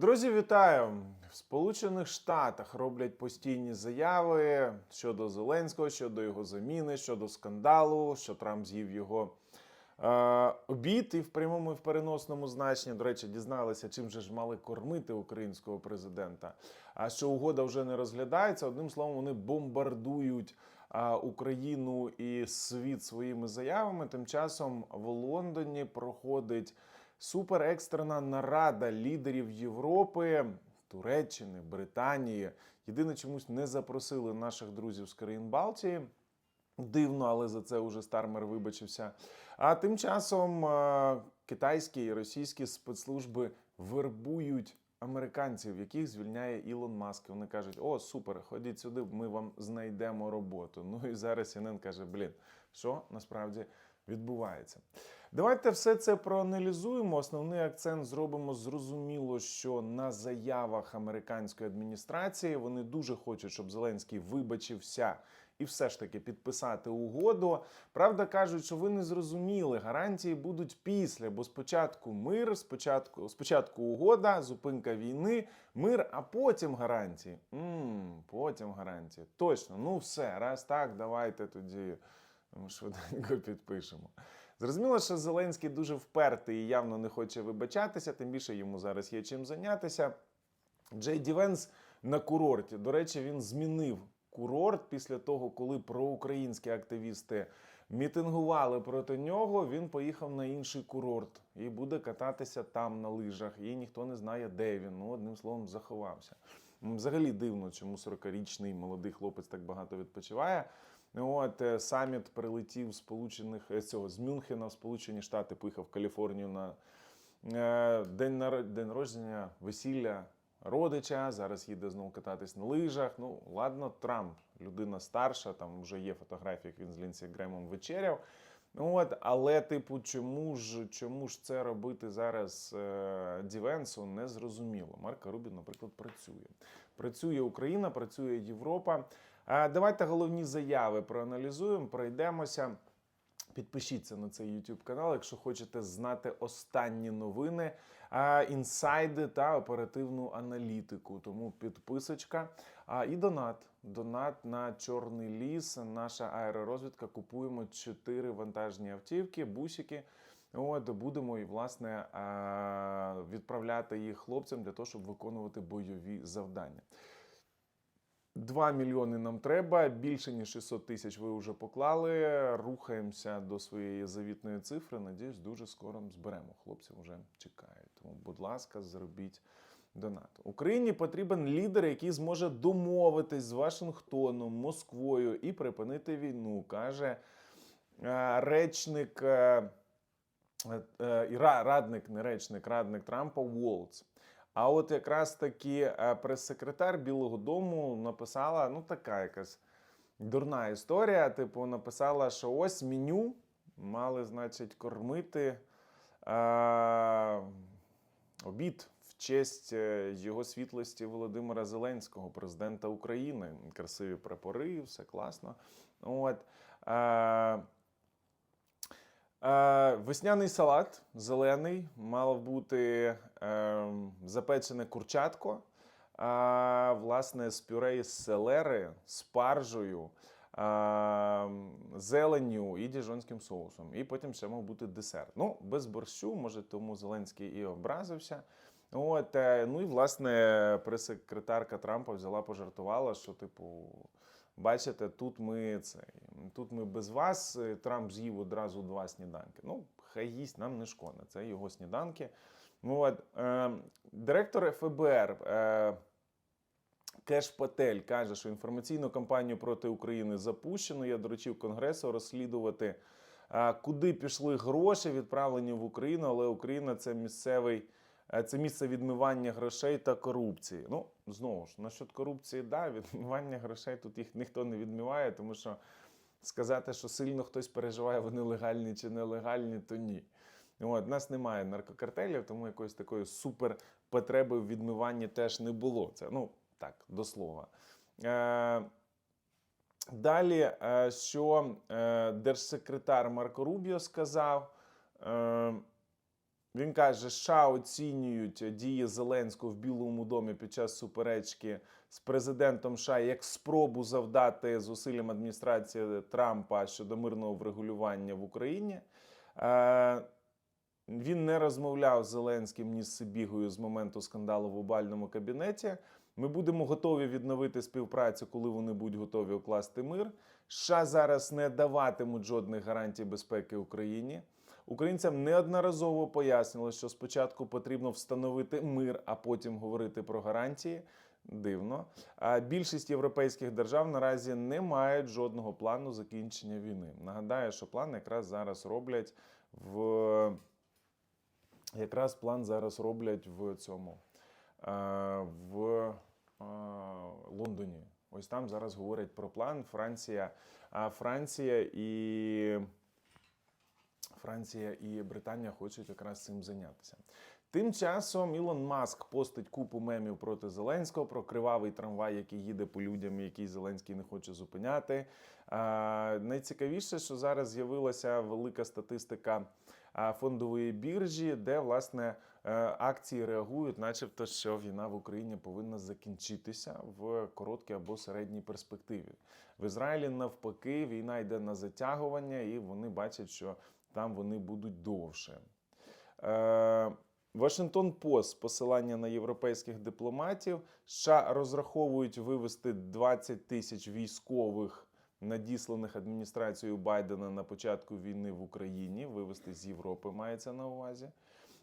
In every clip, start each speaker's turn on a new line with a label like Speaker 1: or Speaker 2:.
Speaker 1: Друзі, вітаю! В Сполучених Штатах роблять постійні заяви щодо Зеленського, щодо його заміни, щодо скандалу, що Трамп з'їв його е, обід і в прямому і в переносному значенні. До речі, дізналися, чим же ж мали кормити українського президента. А що угода вже не розглядається. Одним словом, вони бомбардують а, Україну і світ своїми заявами. Тим часом в Лондоні проходить суперекстрена нарада лідерів Європи, Туреччини, Британії. Єдине чомусь не запросили наших друзів з країн Балтії. Дивно, але за це уже Стармер вибачився. А тим часом е, китайські і російські спецслужби вербують американців, яких звільняє Ілон Маск. Вони кажуть: о, супер, ходіть сюди, ми вам знайдемо роботу. Ну і зараз CNN каже: блін, що насправді відбувається. Давайте все це проаналізуємо. Основний акцент зробимо зрозуміло, що на заявах американської адміністрації вони дуже хочуть, щоб Зеленський вибачився і все ж таки підписати угоду. Правда, кажуть, що ви не зрозуміли, гарантії будуть після, бо спочатку мир, спочатку, спочатку угода, зупинка війни, мир, а потім гарантії. м потім гарантії. Точно, ну все, раз так, давайте тоді швиденько підпишемо. Зрозуміло, що Зеленський дуже впертий і явно не хоче вибачатися, тим більше йому зараз є чим зайнятися. Джей Ді Венс на курорті. До речі, він змінив курорт після того, коли проукраїнські активісти мітингували проти нього. Він поїхав на інший курорт і буде кататися там на лижах. І ніхто не знає, де він. Ну, одним словом, заховався. Взагалі дивно, чому 40-річний молодий хлопець так багато відпочиває. От е, саміт прилетів сполучених е, цього з Мюнхена в Сполучені Штати, поїхав в Каліфорнію на е, день день народження, весілля родича. Зараз їде знову кататись на лижах. Ну ладно, Трамп, людина старша, там вже є фотографії, як він з Лінсі Гремом вечеряв. Ну, От, але, типу, чому ж чому ж це робити зараз е, Дівенсу, не зрозуміло. Марка Рубін, наприклад, працює. Працює Україна, працює Європа. Давайте головні заяви проаналізуємо, пройдемося. Підпишіться на цей YouTube канал, якщо хочете знати останні новини, інсайди та оперативну аналітику. Тому підписочка і донат. Донат на Чорний ліс. Наша аеророзвідка. Купуємо чотири вантажні автівки, бусики. От будемо і власне відправляти їх хлопцям для того, щоб виконувати бойові завдання. 2 мільйони нам треба, більше ніж 600 тисяч ви вже поклали. Рухаємося до своєї завітної цифри. Надіюсь, дуже скоро зберемо. Хлопці вже чекають. Тому, будь ласка, зробіть донат. Україні потрібен лідер, який зможе домовитись з Вашингтоном, Москвою і припинити війну, каже е, речник. е, е, радник, не речник, радник Трампа Волц. А от якраз таки е, прес-секретар Білого Дому написала, ну така якась дурна історія. Типу, написала, що ось меню мали, значить, кормити е, обід в честь е, його світлості Володимира Зеленського, президента України. Красиві прапори, все класно. От. Е, весняний салат зелений, мало бути е, запечене курчатко, е, власне, з пюре із селери, спаржею, е, зеленню і діжонським соусом. І потім ще мав бути десерт. Ну, без борщу, може, тому Зеленський і образився. От, е, ну і власне прес-секретарка Трампа взяла, пожартувала, що, типу, бачите, тут ми цей, тут ми без вас. Е, Трамп з'їв одразу два сніданки. Ну, хай їсть, нам не шкода. Це його сніданки. Ну, от, е, директор ФБР. Е, Кеш Патель каже, що інформаційну кампанію проти України запущено. Я доручив Конгресу розслідувати, а, куди пішли гроші, відправлені в Україну, але Україна це місцевий. Е, Це місце відмивання грошей та корупції. Ну, знову ж, насчет корупції, да, відмивання грошей тут їх ніхто не відмиває, тому що сказати, що сильно хтось переживає, вони легальні чи нелегальні, то ні. От, нас немає наркокартелів, тому якоїсь такої супер потреби в відмиванні теж не було. Це ну так, до слова. Е, далі, е, що е, держсекретар Марко Рубіо сказав. Е, Він каже, США оцінюють дії Зеленського в Білому домі під час суперечки з президентом США як спробу завдати зусиллям адміністрації Трампа щодо мирного врегулювання в Україні. Е, Він не розмовляв з Зеленським ні з Сибігою з моменту скандалу в обальному кабінеті. Ми будемо готові відновити співпрацю, коли вони будуть готові укласти мир. США зараз не даватимуть жодних гарантій безпеки Україні. Українцям неодноразово пояснили, що спочатку потрібно встановити мир, а потім говорити про гарантії. Дивно. А більшість європейських держав наразі не мають жодного плану закінчення війни. Нагадаю, що план якраз зараз роблять в якраз план зараз роблять в цьому в Лондоні. Ось там зараз говорять про план. Франція, Франція і Франція і Британія хочуть якраз цим зайнятися. Тим часом Ілон Маск постить купу мемів проти Зеленського про кривавий трамвай, який їде по людям, який Зеленський не хоче зупиняти. А, найцікавіше, що зараз з'явилася велика статистика фондової біржі, де власне е, акції реагують, начебто, що війна в Україні повинна закінчитися в короткій або середній перспективі. В Ізраїлі навпаки війна йде на затягування, і вони бачать, що там вони будуть довше. Е, Вашингтон Пост посилання на європейських дипломатів. США розраховують вивести 20 тисяч військових, надісланих адміністрацією Байдена на початку війни в Україні. Вивести з Європи мається на увазі.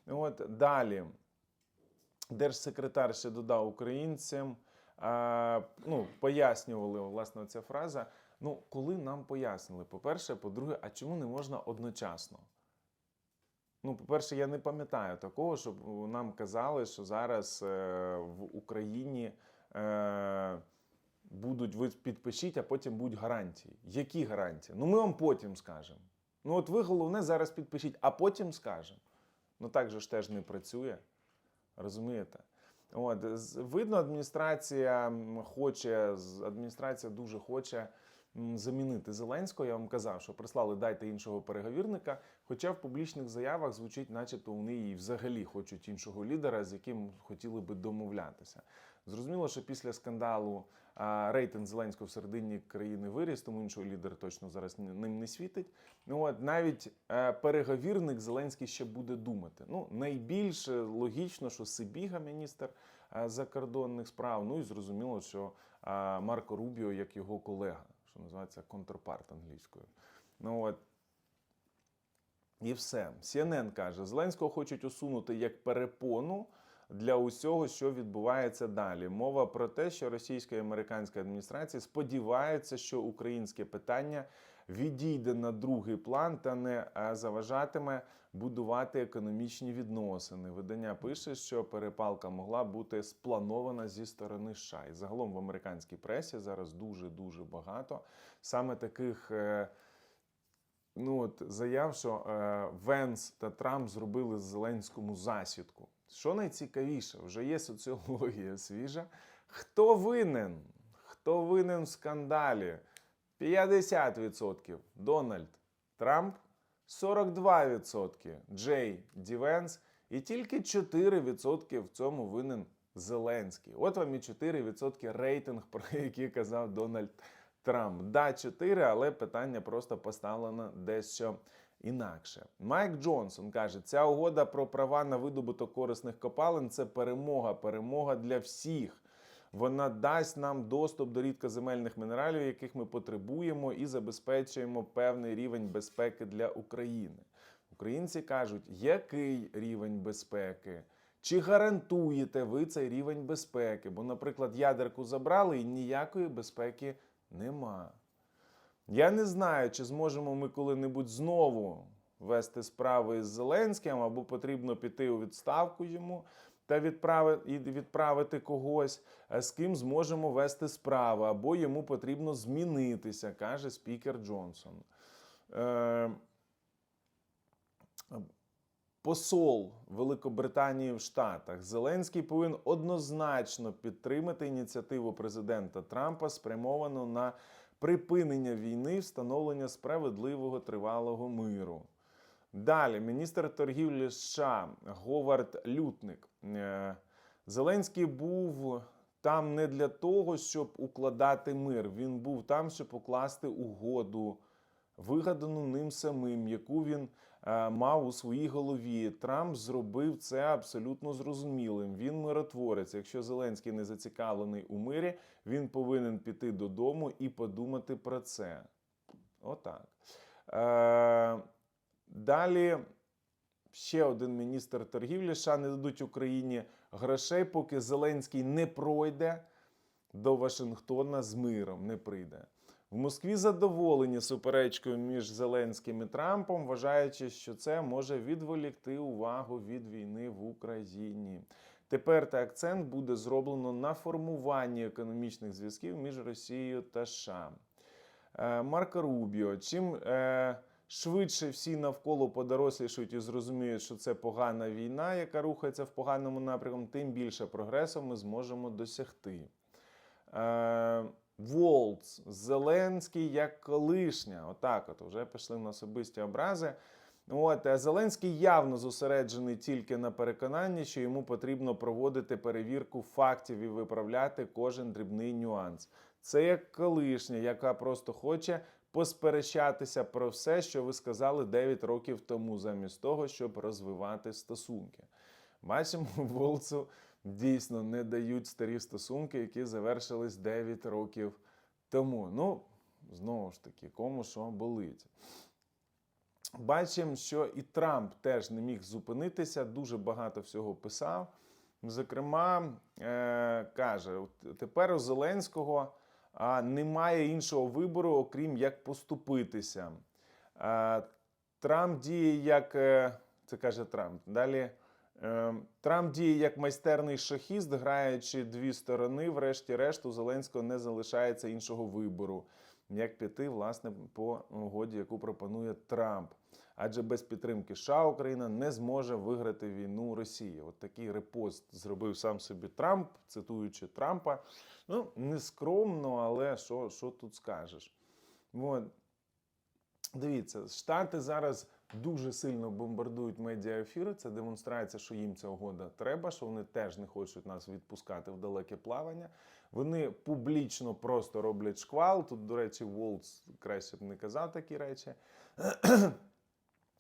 Speaker 1: От далі. Держсекретар ще додав українцям. А, ну, пояснювали власне ця фраза. Ну, коли нам пояснили, по-перше, по-друге, а чому не можна одночасно? Ну, по-перше, я не пам'ятаю такого, щоб нам казали, що зараз е, в Україні е, будуть ви підпишіть, а потім будуть гарантії. Які гарантії? Ну, ми вам потім скажемо. Ну, от ви головне зараз підпишіть, а потім скажемо. Ну так же ж теж не працює. Розумієте? От, видно, адміністрація хоче, адміністрація дуже хоче замінити Зеленського. Я вам казав, що прислали дайте іншого переговірника. Хоча в публічних заявах звучить, начебто вони і взагалі хочуть іншого лідера, з яким хотіли би домовлятися. Зрозуміло, що після скандалу рейтинг Зеленського в середині країни виріс, тому іншого лідера точно зараз ним не світить. Ну от навіть е, переговірник Зеленський ще буде думати. Ну найбільш е, логічно, що Сибіга, міністр е, закордонних справ. Ну і зрозуміло, що Марко Рубіо як його колега, що називається контрпарт англійською. Ну от. І все. CNN каже, Зеленського хочуть усунути як перепону для усього, що відбувається далі. Мова про те, що російська і американська адміністрації сподіваються, що українське питання відійде на другий план та не е, заважатиме будувати економічні відносини. Видання пише, що перепалка могла бути спланована зі сторони США. І загалом в американській пресі зараз дуже дуже багато саме таких. е, ну от заяв, що е, Венс та Трамп зробили Зеленському засідку. Що найцікавіше, вже є соціологія свіжа. Хто винен? Хто винен в скандалі? 50% Дональд Трамп, 42% Джей Ді Венс і тільки 4% в цьому винен Зеленський. От вам і 4% рейтинг, про який казав Дональд Трамп. Да, 4, але питання просто поставлено дещо інакше. Майк Джонсон каже, ця угода про права на видобуток корисних копалин це перемога, перемога для всіх. Вона дасть нам доступ до рідкоземельних мінералів, яких ми потребуємо, і забезпечуємо певний рівень безпеки для України. Українці кажуть, який рівень безпеки? Чи гарантуєте ви цей рівень безпеки? Бо, наприклад, ядерку забрали і ніякої безпеки нема. Я не знаю, чи зможемо ми коли-небудь знову вести справи з Зеленським, або потрібно піти у відставку йому та відправити, когось, е, з ким зможемо вести справи, або йому потрібно змінитися, каже спікер Джонсон. Е, Посол Великобританії в Штатах Зеленський повинен однозначно підтримати ініціативу президента Трампа, спрямовану на припинення війни, встановлення справедливого тривалого миру. Далі, міністр торгівлі США Говард Лютник. Е, Зеленський був там не для того, щоб укладати мир. Він був там, щоб укласти угоду, вигадану ним самим, яку він е, мав у своїй голові. Трамп зробив це абсолютно зрозумілим. Він миротворець. Якщо Зеленський не зацікавлений у мирі, він повинен піти додому і подумати про це. Отак. Е, далі ще один міністр торгівлі США не дадуть Україні грошей, поки Зеленський не пройде до Вашингтона з миром, не прийде. В Москві задоволені суперечкою між Зеленським і Трампом, вважаючи, що це може відволікти увагу від війни в Україні. Тепер та акцент буде зроблено на формуванні економічних зв'язків між Росією та США. Е, Марко Рубіо. Чим е, швидше всі навколо подорослішують і зрозуміють, що це погана війна, яка рухається в поганому напрямку, тим більше прогресу ми зможемо досягти. Е, Волц, Зеленський як колишня. Отак, от вже пішли на особисті образи. От е, Зеленський явно зосереджений тільки на переконанні, що йому потрібно проводити перевірку фактів і виправляти кожен дрібний нюанс. Це як колишня, яка просто хоче посперечатися про все, що ви сказали 9 років тому, замість того, щоб розвивати стосунки. Бачимо, Волцу дійсно не дають старі стосунки, які завершились 9 років тому. Ну, знову ж таки, кому що болить. Бачимо, що і Трамп теж не міг зупинитися, дуже багато всього писав. Зокрема, е, каже: тепер у Зеленського немає іншого вибору, окрім як поступитися. Трамп діє як е, це каже Трамп. Далі е, Трамп діє як майстерний шахіст, граючи дві сторони. Врешті-решт, у Зеленського не залишається іншого вибору, як піти власне по угоді, яку пропонує Трамп. Адже без підтримки США Україна не зможе виграти війну Росії. От такий репост зробив сам собі Трамп, цитуючи Трампа. Ну, не скромно, але що, що тут скажеш? От. Дивіться, Штати зараз дуже сильно бомбардують медіаефіри. Це демонстрація, що їм ця угода треба, що вони теж не хочуть нас відпускати в далеке плавання. Вони публічно просто роблять шквал. Тут, до речі, Волц краще б не казав такі речі.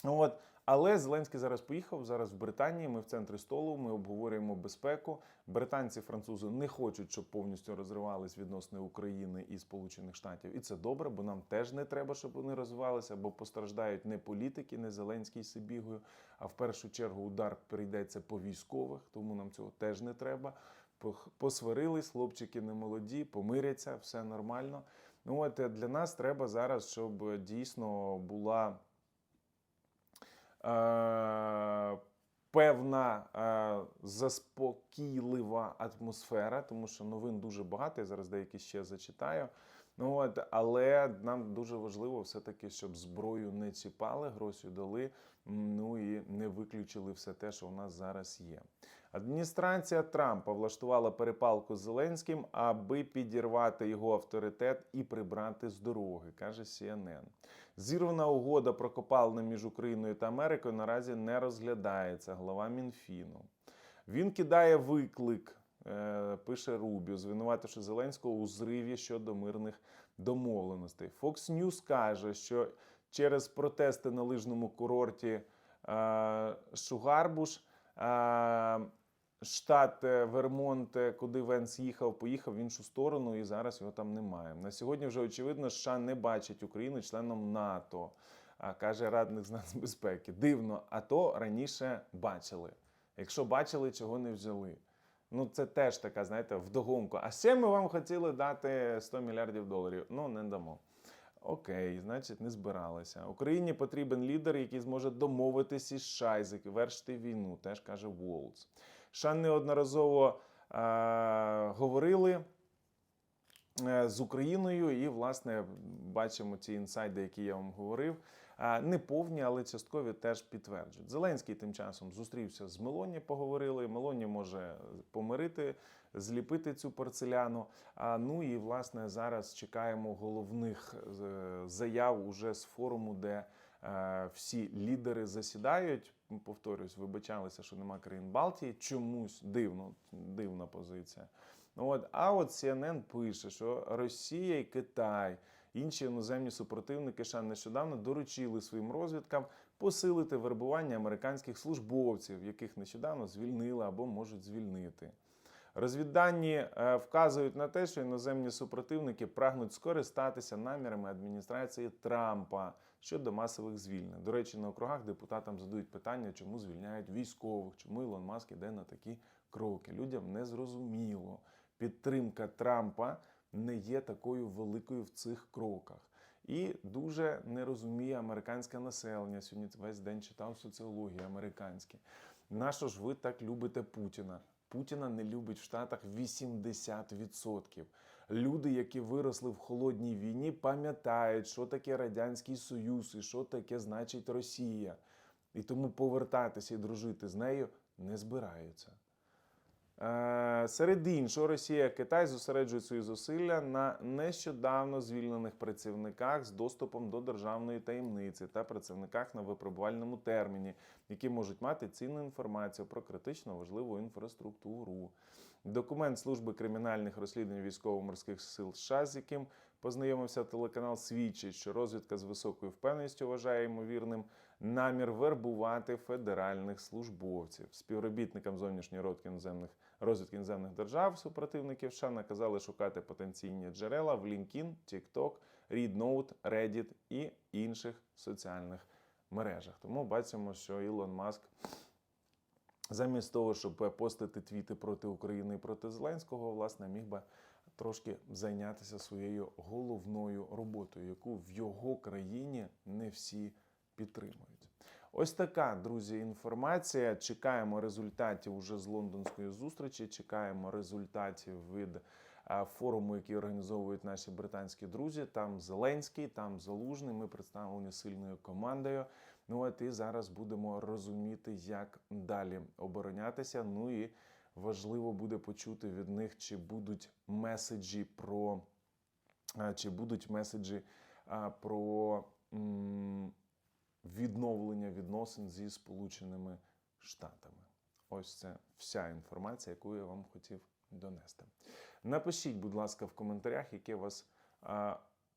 Speaker 1: От. Але Зеленський зараз поїхав. Зараз в Британії. Ми в центрі столу. Ми обговорюємо безпеку. Британці, французи не хочуть, щоб повністю розривались відносини України і Сполучених Штатів. І це добре, бо нам теж не треба, щоб вони розвивалися, бо постраждають не політики, не Зеленський Сибігою. А в першу чергу удар прийдеться по військових, тому нам цього теж не треба. Посварились, хлопчики не молоді, помиряться, все нормально. Ну от е, для нас треба зараз, щоб е, дійсно була певна е, заспокійлива атмосфера, тому що новин дуже багато. Я зараз деякі ще зачитаю. Ну от, але нам дуже важливо все-таки, щоб зброю не чіпали, гроші дали, ну і не виключили все те, що у нас зараз є. Адміністрація Трампа влаштувала перепалку з Зеленським, аби підірвати його авторитет і прибрати з дороги, каже CNN. Зірвана угода про копалини між Україною та Америкою наразі не розглядається. Глава Мінфіну. Він кидає виклик, е, пише Рубіо, звинувативши Зеленського у зриві щодо мирних домовленостей. Fox News каже, що через протести на лижному курорті е, Шугарбуш. Штат е, Вермонт, е, куди Венс їхав, поїхав в іншу сторону, і зараз його там немає. На сьогодні вже очевидно, США не бачить Україну членом НАТО, каже радник з нацбезпеки. Дивно, а то раніше бачили. Якщо бачили, чого не взяли. Ну, це теж така, знаєте, вдогонку. А ще ми вам хотіли дати 100 мільярдів доларів. Ну, не дамо. Окей, значить, не збиралися. Україні потрібен лідер, який зможе домовитися із США і завершити війну, теж каже Волц. США неодноразово е, говорили е, з Україною, і, власне, бачимо ці інсайди, які я вам говорив. Е, Не повні, але часткові теж підтверджують. Зеленський тим часом зустрівся з Мелоні, поговорили. Мелоні може помирити, зліпити цю порцеляну. А ну і власне зараз чекаємо головних е, заяв уже з форуму, де всі лідери засідають. Повторюсь, вибачалися, що нема країн Балтії. Чомусь дивно, дивна позиція. Ну, От, а от CNN пише, що Росія і Китай, інші іноземні супротивники ще нещодавно доручили своїм розвідкам посилити вербування американських службовців, яких нещодавно звільнили або можуть звільнити. Розвіддані е, вказують на те, що іноземні супротивники прагнуть скористатися намірами адміністрації Трампа щодо масових звільнень. До речі, на округах депутатам задають питання, чому звільняють військових, чому Ілон Маск іде на такі кроки. Людям не зрозуміло. Підтримка Трампа не є такою великою в цих кроках. І дуже не розуміє американське населення. Сьогодні весь день читав соціології американські. Нащо ж ви так любите Путіна? Путіна не любить в Штатах 80%. Люди, які виросли в холодній війні, пам'ятають, що таке Радянський Союз і що таке значить Росія. І тому повертатися і дружити з нею не збираються. Е, Серед іншого, Росія Китай зосереджують свої зусилля на нещодавно звільнених працівниках з доступом до державної таємниці та працівниках на випробувальному терміні, які можуть мати цінну інформацію про критично важливу інфраструктуру. Документ служби кримінальних розслідувань військово-морських сил США, з яким познайомився телеканал, свідчить, що розвідка з високою впевненістю вважає ймовірним намір вербувати федеральних службовців. Співробітникам зовнішньої розвідки іноземних розвідки іноземних держав супротивників США наказали шукати потенційні джерела в LinkedIn, TikTok, ReadNote, Reddit і інших соціальних мережах. Тому бачимо, що Ілон Маск. Замість того, щоб постити твіти проти України і проти Зеленського, власне, міг би трошки зайнятися своєю головною роботою, яку в його країні не всі підтримують. Ось така, друзі, інформація. Чекаємо результатів уже з лондонської зустрічі. Чекаємо результатів від форуму, який організовують наші британські друзі. Там Зеленський, там Залужний. Ми представлені сильною командою. Ну от і зараз будемо розуміти, як далі оборонятися. Ну і важливо буде почути від них, чи будуть меседжі про чи будуть меседжі про відновлення відносин зі Сполученими Штатами. Ось це вся інформація, яку я вам хотів донести. Напишіть, будь ласка, в коментарях, яке у вас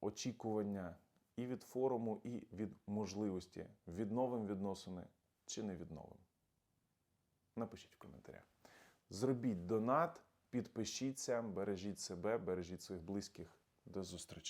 Speaker 1: очікування і від форуму, і від можливості відновим відносини чи не відновим. Напишіть в коментарях. Зробіть донат, підпишіться, бережіть себе, бережіть своїх близьких. До зустрічі.